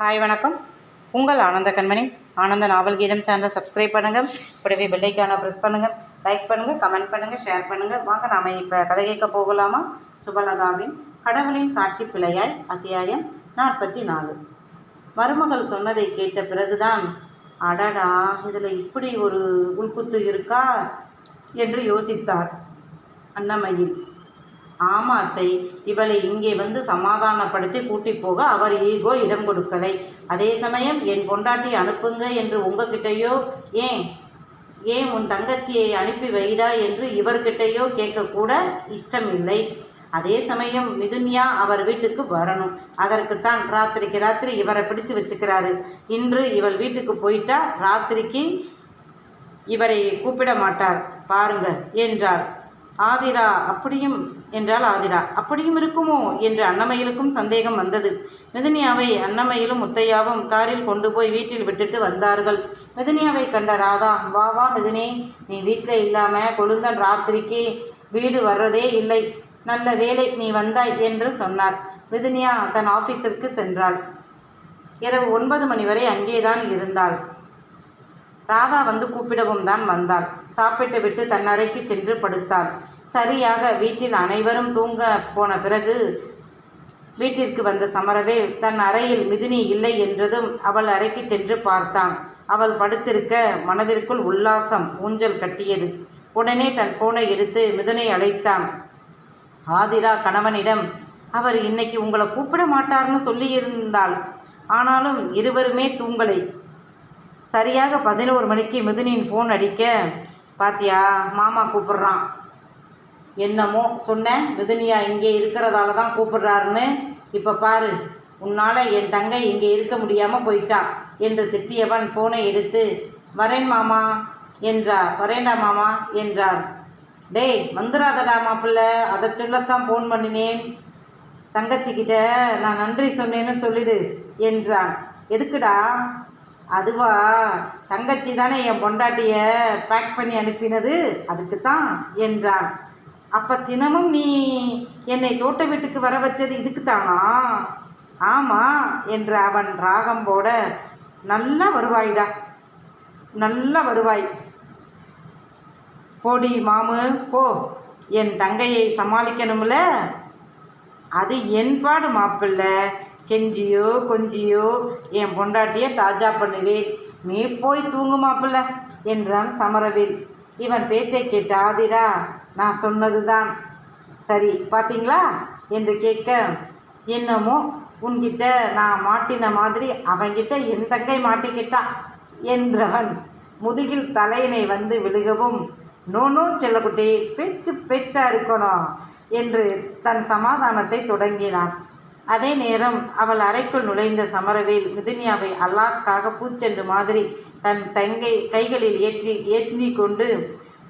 Hi வணக்கம். உங்கள் ஆனந்த கண்மணி. ஆனந்த நாவல் கீதம் சேனலை சப்ஸ்கிரைப் பண்ணுங்கள் கூடவே பெல்லைக்கான ப்ரெஸ் பண்ணுங்கள் லைக் பண்ணுங்கள் கமெண்ட் பண்ணுங்கள் ஷேர் பண்ணுங்கள் வாங்க நாம் இப்போ கதை கேட்க போகலாமா? சுபலதாவின் கடவுளின் காட்சி பிழையாய் அத்தியாயம் நாற்பத்தி நாலு மருமகள் சொன்னதை கேட்ட பிறகுதான் அடடா இதில் இப்படி ஒரு உள்குத்து இருக்கா? என்று யோசித்தார் அன்னமயில் ஆமாத்தை இவளை இங்கே வந்து சமாதானப்படுத்தி கூட்டி போக அவர் ஈகோ இடம் கொடுக்கலை. அதே சமயம் என் பொண்டாட்டி அனுப்புங்க என்று உங்ககிட்டயோ ஏன் ஏன் உன் தங்கச்சியை அனுப்பி வைடா என்று இவர்கிட்டயோ கேட்கக்கூட இஷ்டம் இல்லை அதே சமயம் மிதுன்யா அவர் வீட்டுக்கு வரணும். அதற்குத்தான் ராத்திரிக்கு ராத்திரி இவரை பிடிச்சு வச்சுக்கிறாரு. இன்று இவள் வீட்டுக்கு போயிட்டா ராத்திரிக்கு இவரை கூப்பிட மாட்டார். பாருங்கள் என்றார். ஆதிரா அப்படியும் என்றால் ஆதிரா. அப்படியும் இருக்குமோ என்று அன்னமயிலுக்கும் சந்தேகம் வந்தது. மிதினியாவை அன்னமயிலும் முத்தையாவும் காரில் கொண்டு போய் வீட்டில் விட்டுட்டு வந்தார்கள். மிதுனியாவை கண்ட ராதா வா வா மிதுனி நீ வீட்டில் இல்லாமல் கொழுந்தன் ராத்திரிக்கு வீடு வர்றதே இல்லை. நல்ல வேலை நீ வந்தாய் என்று சொன்னார். மிதினியா தன் ஆஃபீஸிற்கு சென்றாள். இரவு ஒன்பது மணி வரை அங்கேதான் இருந்தாள். ராதா வந்து கூப்பிடவும் தான் வந்தாள். சாப்பிட்டு விட்டு தன் அறைக்கு சென்று படுத்தாள். சரியாக வீட்டில் அனைவரும் தூங்க போன பிறகு வீட்டிற்கு வந்த சமரவேல் தன் அறையில் மிதுனி இல்லை என்றதும் அவள் அறைக்கு சென்று பார்த்தான். அவள் படுத்திருக்க மனதிற்குள் உல்லாசம் ஊஞ்சல் கட்டியது. உடனே தன் போனை எடுத்து மிதுனை அழைத்தான். ஆதிரா கணவனிடம் அவர் இன்னைக்கு உங்களை கூப்பிட மாட்டார்னு சொல்லியிருந்தாள் ஆனாலும் இருவருமே தூங்கலை. சரியாக பதினோரு மணிக்கு மிதுனின் ஃபோன் அடிக்க பாத்தியா மாமா கூப்பிடுறான். என்னமோ சொன்னேன். விதுனியா இங்கே இருக்கிறதால தான் கூப்பிடுறாருன்னு. இப்போ பாரு உன்னால் என் தங்கை இங்கே இருக்க முடியாமல் போயிட்டா என்று திட்டியவன் ஃபோனை எடுத்து வரேன் மாமா என்றார். வரேண்டா மாமா என்றார். டேய் வந்துடாதடா மாப்பிள்ள அதை சொல்லத்தான் ஃபோன் பண்ணினேன். தங்கச்சிக்கிட்ட நான் நன்றி சொன்னேன்னு சொல்லிடு என்றான். எதுக்குடா? அதுவா தங்கச்சி தானே என் பொண்டாட்டியை பேக் பண்ணி அனுப்பினது அதுக்கு தான் என்றான். அப்போ தினமும் நீ என்னை தோட்ட வீட்டுக்கு வர வச்சது இதுக்கு தானா ஆமாம் என்று அவன் ராகம் போட நல்லா வருவாய்டா. நல்லா வருவாய். போடி மாமு போ. என் தங்கையை சமாளிக்கணும்ல? அது என் பாடு மாப்பிள்ளை. கெஞ்சியோ கொஞ்சியோ என் பொண்டாட்டியை தாஜா பண்ணுவேன் நீ போய் தூங்கு மாப்பிள்ள என்றான் சமரவேல் இவன் பேச்சை கேட்ட ஆதிரா நான் சொன்னது தான் சரி பார்த்தீங்களா என்று கேட்க என்னமோ உன்கிட்ட நான் மாட்டின மாதிரி அவன்கிட்ட என் தங்கை மாட்டிக்கிட்டா? என்றவன் முதுகில் தலையினை வந்து விழுகவும் நோனோ செல்லக்குட்டி பேச்சு பேச்சா இருக்கணும் என்று தன் சமாதானத்தை தொடங்கினான். அதே நேரம் அவள் அறைக்குள் நுழைந்த சமரவேல் மிதுனியாவை அல்லாக்காக பூச்செண்டு மாதிரி தன் தங்கை கைகளில் ஏற்றி ஏற்றி கொண்டு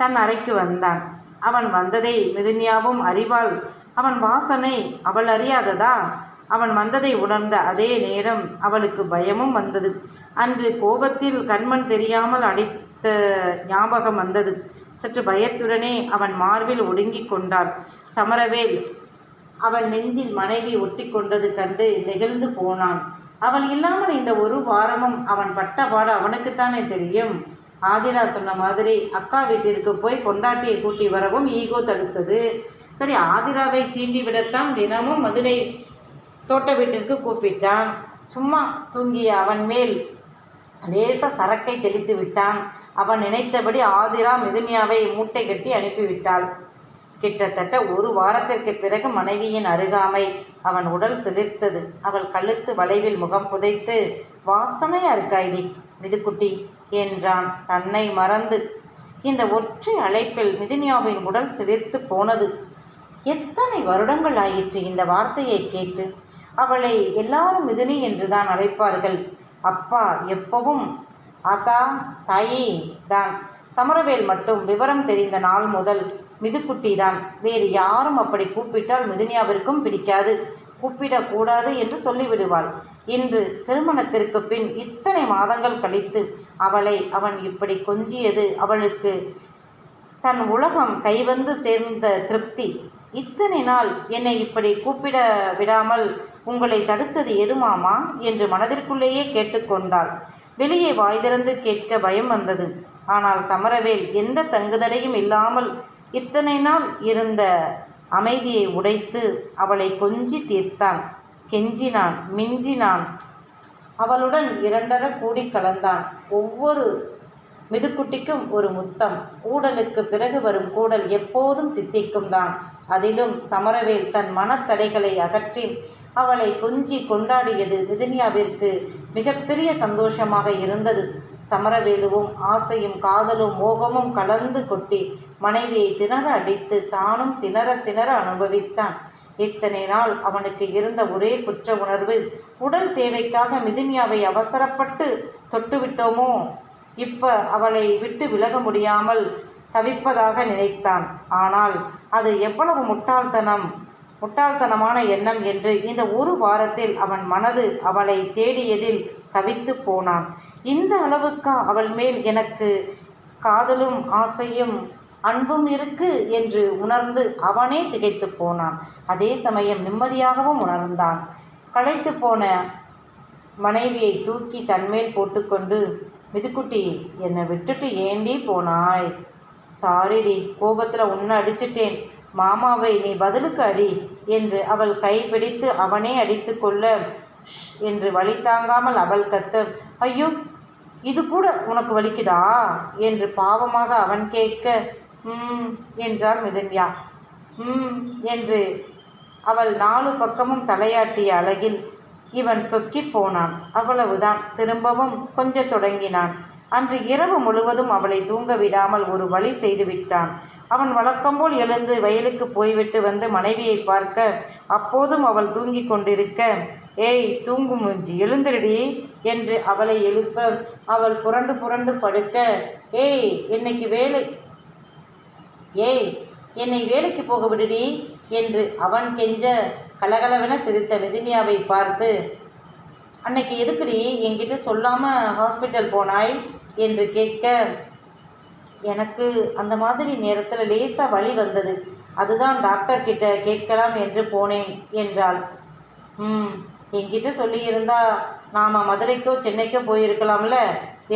தன் அறைக்கு வந்தான். அவன் வந்ததை மிதுனியாவும் அறிவாள். அவன் வாசனை அவள் அறியாததா? அவன் வந்ததை உணர்ந்த அதே நேரம் அவளுக்கு பயமும் வந்தது. அன்று கோபத்தில் கண்மண் தெரியாமல் அடித்த ஞாபகம் வந்தது. சற்று பயத்துடனே அவன் மார்பில் ஒடுங்கிக் கொண்டான். சமரவேல் அவள் நெஞ்சில் மனைவி ஒட்டி கொண்டது கண்டு நெகிழ்ந்து போனான். அவள் இல்லாமல் இந்த ஒரு வாரமும் அவன் பட்ட பாடு அவனுக்குத்தானே தெரியும்? ஆதிரா சொன்ன மாதிரி அக்கா வீட்டிற்கு போய் பொண்டாட்டியை கூட்டி வரவும் ஈகோ தடுத்தது. சரி ஆதிராவை சீண்டி விடத்தான் தினமும் மதுரை தோட்ட வீட்டிற்கு கூப்பிட்டான். சும்மா தூங்கிய அவன் மேல் லேச சரக்கை தெளித்து விட்டான். அவன் நினைத்தபடி ஆதிரா மிதுனியாவை மூட்டை கட்டி அனுப்பிவிட்டாள். கிட்டத்தட்ட ஒரு வாரத்திற்கு பிறகு மனைவியின் அருகாமை அவன் உடல் சிலிர்த்தது. அவள் கழுத்து வளைவில் முகம் புதைத்து வாசனையா இருக்காய்டி மிதுக்குட்டி? என்றான். தன்னை மறந்து. இந்த ஒற்றை அழைப்பில் மிதினியாவின் உடல் சிரித்து போனது. எத்தனை வருடங்கள் ஆயிற்று இந்த வார்த்தையை கேட்டு. அவளை எல்லாரும் மிதுனி என்றுதான் அழைப்பார்கள். அப்பா எப்பவும்? ஆத்தா தாயி தான். சமரவேல் மட்டும் விவரம் தெரிந்த நாள் முதல் மிதுக்குட்டி தான் வேறு யாரும் அப்படி கூப்பிட்டால் மிதுனியாவிற்கும் பிடிக்காது. கூப்பிடக்கூடாது என்று சொல்லிவிடுவாள். இன்று திருமணத்திற்கு பின் இத்தனை மாதங்கள் கழித்து அவளை அவன் இப்படி கொஞ்சியது அவளுக்கு தன் உலகம் கைவந்து சேர்ந்த திருப்தி. இத்தனை நாள் என்னை இப்படி கூப்பிட விடாமல் உங்களை தடுத்தது எது மாமா என்று மனதிற்குள்ளேயே கேட்டுக்கொண்டாள் வெளியே வாய் திறந்து கேட்க பயம் வந்தது. ஆனால் சமரவேல் எந்த தங்குதடையும் இல்லாமல் இத்தனை நாள் இருந்த அமைதியை உடைத்து அவளை கொஞ்சி தீர்த்தான். கெஞ்சினான் மிஞ்சினான். அவளுடன் இரண்டர கூடி கலந்தான். ஒவ்வொரு மிதுக்குட்டிக்கும் ஒரு முத்தம். ஊடலுக்கு பிறகு வரும் கூடல் எப்போதும் தித்திக்கும் தான். அதிலும் சமரவேல் தன் மனத்தடைகளை அகற்றி அவளை கொஞ்சி கொண்டாடியது விதினியாவிற்கு மிகப்பெரிய சந்தோஷமாக இருந்தது. சமரவேலுவும் ஆசையும் காதலும் மோகமும் கலந்து கொட்டி மனைவியை திணற அடித்து தானும் திணற திணற அனுபவித்தான். இத்தனை நாள் அவனுக்கு இருந்த ஒரே குற்ற உணர்வு உடல் தேவைக்காக மிதினியாவை அவசரப்பட்டு தொட்டுவிட்டோமோ? இப்ப அவளை விட்டு விலக முடியாமல் தவிப்பதாக நினைத்தான். ஆனால் அது எவ்வளவு முட்டாள்தனம் முட்டாள்தனமான எண்ணம் என்று இந்த ஒரு வாரத்தில் அவன் மனது அவளை தேடியதில் தவித்து போனான். இந்த அளவுக்கா அவள் மேல் எனக்கு காதலும் ஆசையும் அன்பும் இருக்கு என்று உணர்ந்து அவனே திகைத்து போனான். அதே சமயம் நிம்மதியாகவும் உணர்ந்தான். களைத்து போன மனைவியை தூக்கி தன்மேல் போட்டுக்கொண்டு மிதுக்குட்டி என்னை விட்டுட்டு ஏண்டி போனாய்? சாரிடி கோபத்தில் உன்னை அடிச்சிட்டேன். மாமாவை நீ பதிலுக்கு அடி என்று அவள் கைப்பிடித்து அவனே அடித்து கொள்ள "ஷ்" என்று வலி தாங்காமல் அவள் கத்த ஐயோ இது கூட உனக்கு வலிக்குதா? என்று பாவமாக அவன் கேட்க ம் என்றாள் மிதன்யா. ம் என்று அவள் நாலு பக்கமும் தலையாட்டிய அழகில் இவன் சொக்கிப் போனான். அவ்வளவுதான். திரும்பவும் கொஞ்ச தொடங்கினான். அன்று இரவு முழுவதும் அவளை தூங்க விடாமல் ஒரு வழி செய்து விட்டான். அவன் வழக்கம்போல் எழுந்து வயலுக்கு போய்விட்டு வந்து மனைவியை பார்க்க அப்போதும் அவள் தூங்கிக் கொண்டிருக்க ஏய் தூங்கு மூஞ்சி எழுந்துருடி என்று அவளை எழுப்ப அவள் புரண்டு புரண்டு படுக்க ஏய் இன்னைக்கு வேலை ஏய் என்னை வேலைக்கு போக விடுடி என்று அவன் கெஞ்ச கலகலவென சிரித்த மிதினியாவை பார்த்து அன்னைக்கு எதுக்குடி என்கிட்ட சொல்லாமல் ஹாஸ்பிட்டல் போனாய்? என்று கேட்க எனக்கு அந்த மாதிரி நேரத்தில் லேசாக வலி வந்தது. அதுதான் டாக்டர் கிட்ட கேட்கலாம் என்று போனேன் என்றாள். ம் என்கிட்ட சொல்லியிருந்தா நாம் மதுரைக்கோ சென்னைக்கோ போயிருக்கலாம்ல?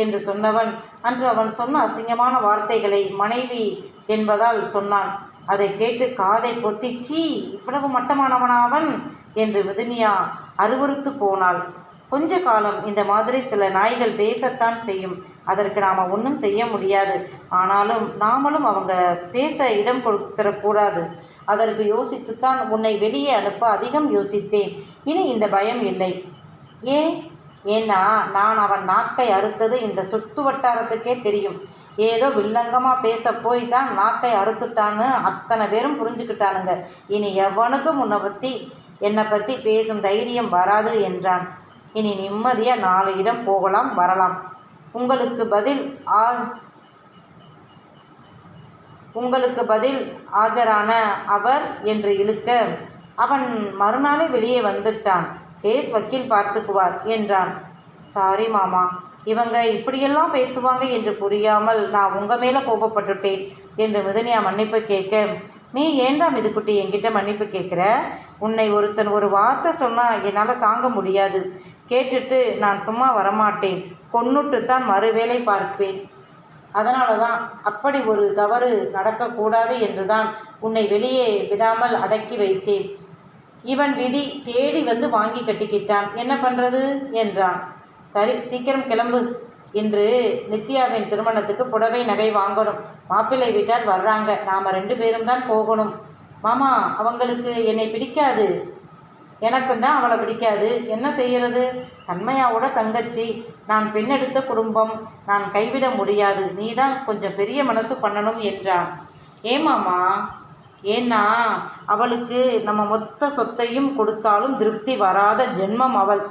என்று சொன்னவன். அன்று அவன் சொன்ன அசிங்கமான வார்த்தைகளை மனைவி என்பதால் சொன்னான். அதை கேட்டு காதை பொத்தி சீ இவ்வளவு மட்டமானவனா அவன்? என்று மிதுனியா அருவருத்து போனாள். கொஞ்ச காலம் இந்த மாதிரி சில நாய்கள் பேசத்தான் செய்யும். அதற்கு நாம் ஒன்றும் செய்ய முடியாது. ஆனாலும் நாமளும் அவங்க பேச இடம் கொடுத்துடக்கூடாது அதற்கு யோசித்துத்தான் உன்னை வெளியே அனுப்ப அதிகம் யோசித்தேன். இனி இந்த பயம் இல்லை. ஏன்? ஏன்னா நான் அவன் நாக்கை அறுத்தது இந்த சுற்று வட்டாரத்துக்கே தெரியும். ஏதோ வில்லங்கமாக பேச போய் தான் நாக்கை அறுத்துட்டான்னு அத்தனை பேரும் புரிஞ்சுக்கிட்டானுங்க. இனி எவனுக்கும் உன்னை பற்றி என்னை பற்றி பேசும் தைரியம் வராது என்றான். இனி நிம்மதியாக நாலு இடம் போகலாம் வரலாம். உங்களுக்கு பதில் ஆ உங்களுக்கு பதில் ஆஜரான அவர் என்று இழுக்க அவன் மறுநாளே வெளியே வந்துட்டான். கேஸ் வக்கீல் பார்த்துக்குவார் என்றான். சாரி மாமா இவங்க இப்படியெல்லாம் பேசுவாங்க என்று புரியாமல் நான் உங்கள் மேலே கோபப்பட்டுட்டேன் என்று மிதனியா மன்னிப்பு கேட்க. நீ ஏண்டா மிதுக்குட்டி என்கிட்ட மன்னிப்பு கேட்குற? உன்னை ஒருத்தன் ஒரு வார்த்தை சொன்னால் என்னால் தாங்க முடியாது. கேட்டுட்டு நான் சும்மா வரமாட்டேன். கொன்னுட்டு தான் மறுவேளை பார்ப்பேன். அதனால தான் அப்படி ஒரு தவறு நடக்கக்கூடாது என்று தான் உன்னை வெளியே விடாமல் அடக்கி வைத்தேன். இவன் விதி தேடி வந்து வாங்கி கட்டிக்கிட்டான். என்ன பண்ணுறது என்றான். சரி சீக்கிரம் கிளம்பு. இன்று நித்யாவின் திருமணத்துக்கு புடவை நகை வாங்கணும். மாப்பிள்ளை வீட்டார் வர்றாங்க. நாம் ரெண்டு பேரும் தான் போகணும். மாமா அவங்களுக்கு என்னை பிடிக்காது. எனக்கும் தான் அவளை பிடிக்காது. என்ன செய்கிறது தன்மையாவோட தங்கச்சி. நான் பெண்ணெடுத்த குடும்பம். நான் கைவிட முடியாது. நீ தான் கொஞ்சம் பெரிய மனசு பண்ணணும் என்றான். ஏமாமா ஏன்னா அவளுக்கு நம்ம மொத்த சொத்தையும் கொடுத்தாலும் திருப்தி வராத ஜென்மம் அவள்.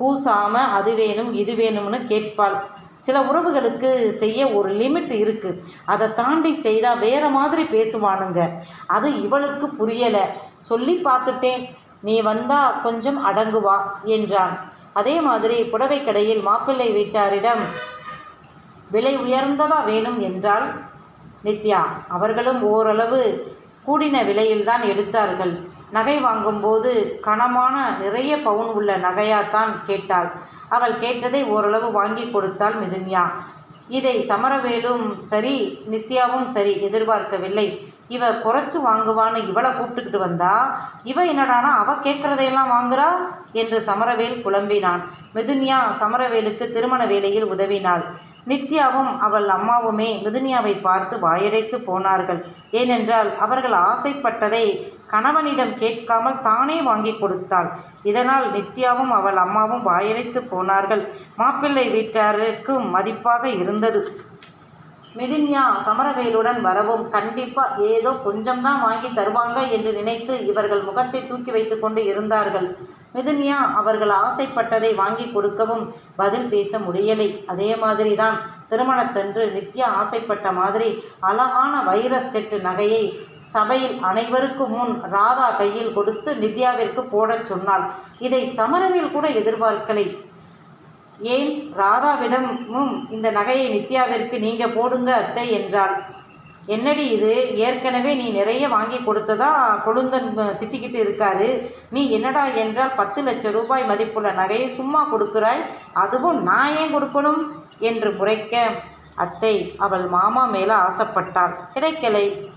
கூசாம அது வேணும் இது வேணும்னு கேட்பாள். சில உறவுகளுக்கு செய்ய ஒரு லிமிட் இருக்குது அதை தாண்டி செய்தால் வேறு மாதிரி பேசுவானுங்க. அது இவளுக்கு புரியலை. சொல்லி பார்த்துட்டேன். நீ வந்தா கொஞ்சம் அடங்குவா என்றான். அதே மாதிரி புடவை கடையில் மாப்பிள்ளை வீட்டாரிடம் விலை உயர்ந்ததா வேணும்? என்றால் நித்யா. அவர்களும் ஓரளவு கூடின விலையில்தான் எடுத்தார்கள். நகை வாங்கும்போது கனமான நிறைய பவுன் உள்ள நகையாத்தான் கேட்டாள். அவள் கேட்டதை ஓரளவு வாங்கி கொடுத்தாள் மிதுன்யா. இதை சமரவேலும் சரி நித்யாவும் சரி எதிர்பார்க்கவில்லை. இவ குறைச்சி வாங்குவான்னு இவளை கூப்பிட்டுக்கிட்டு வந்தா இவ என்னடானா அவ கேட்குறதையெல்லாம் வாங்குறா? என்று சமரவேல் குழம்பினான் மிதுன்யா சமரவேலுக்கு திருமண வேலையில் உதவினாள். நித்யாவும் அவள் அம்மாவுமே மிதுன்யாவை பார்த்து வாயடைத்து போனார்கள். ஏனென்றால் அவர்கள் ஆசைப்பட்டதை கணவனிடம் கேட்காமல் தானே வாங்கி கொடுத்தாள். இதனால் நித்யாவும் அவள் அம்மாவும் வாயடைத்து போனார்கள். மாப்பிள்ளை வீட்டாருக்கும் மதிப்பாக இருந்தது. மிதின்யா சமரவேலுடன் வரவும் கண்டிப்பா ஏதோ கொஞ்சம்தான் வாங்கி தருவாங்க என்று நினைத்து இவர்கள் முகத்தை தூக்கி வைத்து கொண்டு இருந்தார்கள். மிதுன்யா அவர்கள் ஆசைப்பட்டதை வாங்கி கொடுக்கவும் பதில் பேச முடியலை. அதே மாதிரி தான் திருமணத்தன்று நித்யா ஆசைப்பட்ட மாதிரி அழகான வைரஸ் செட்டு நகையை சபையில் அனைவருக்கும் முன் ராதா கையில் கொடுத்து நித்யாவிற்கு போடச் சொன்னாள். இதை சமரவில் கூட எதிர்பார்க்கலை. ஏன் ராதாவிடமும் இந்த நகையை நித்யாவிற்கு நீங்க போடுங்க அத்தை என்றாள். என்னடி இது? ஏற்கனவே நீ நிறைய வாங்கி கொடுத்ததா? கொழுந்தன் திட்டிக்கிட்டு இருக்காரு. நீ என்னடா என்றால் பத்து லட்சம் ரூபாய் மதிப்புள்ள நகையை சும்மா கொடுக்குறாய்? அதுவும் நான் ஏன் கொடுக்கணும்? என்று முறைக்க அத்தை அவள் மாமா மேலே ஆசைப்பட்டாள். கிடைக்கலை.